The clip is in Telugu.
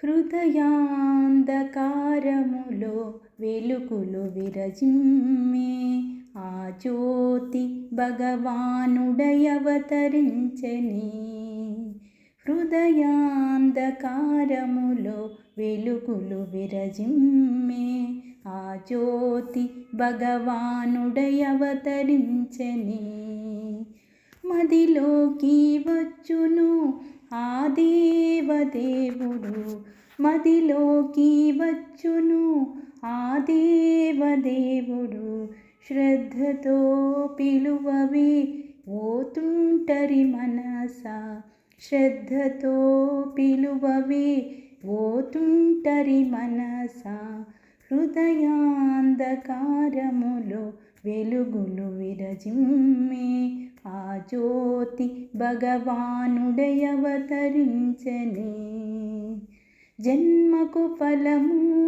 హృదయాంధకారములో వెలుగులు విరజిమ్మే ఆ జ్యోతి భగవానుడయవతరించని హృదయాంధకారములో వెలుగులు విరజిమ్మే ఆ జ్యోతి భగవానుడయవతరించని మదిలోకి వచ్చును ఆ దేవదేవుడు మదిలోకి వచ్చును. ఆ దేవదేవుడు శ్రద్ధతో పిలువవే ఓతుంటరి మనస. శ్రద్ధతో పిలువవే ఓతుంటరి మనస. హృదయాంధకారములో వెలుగులు విరజిమ్మే ఆ జ్యోతి భగవానుడయవతరించని. జన్మకు ఫలము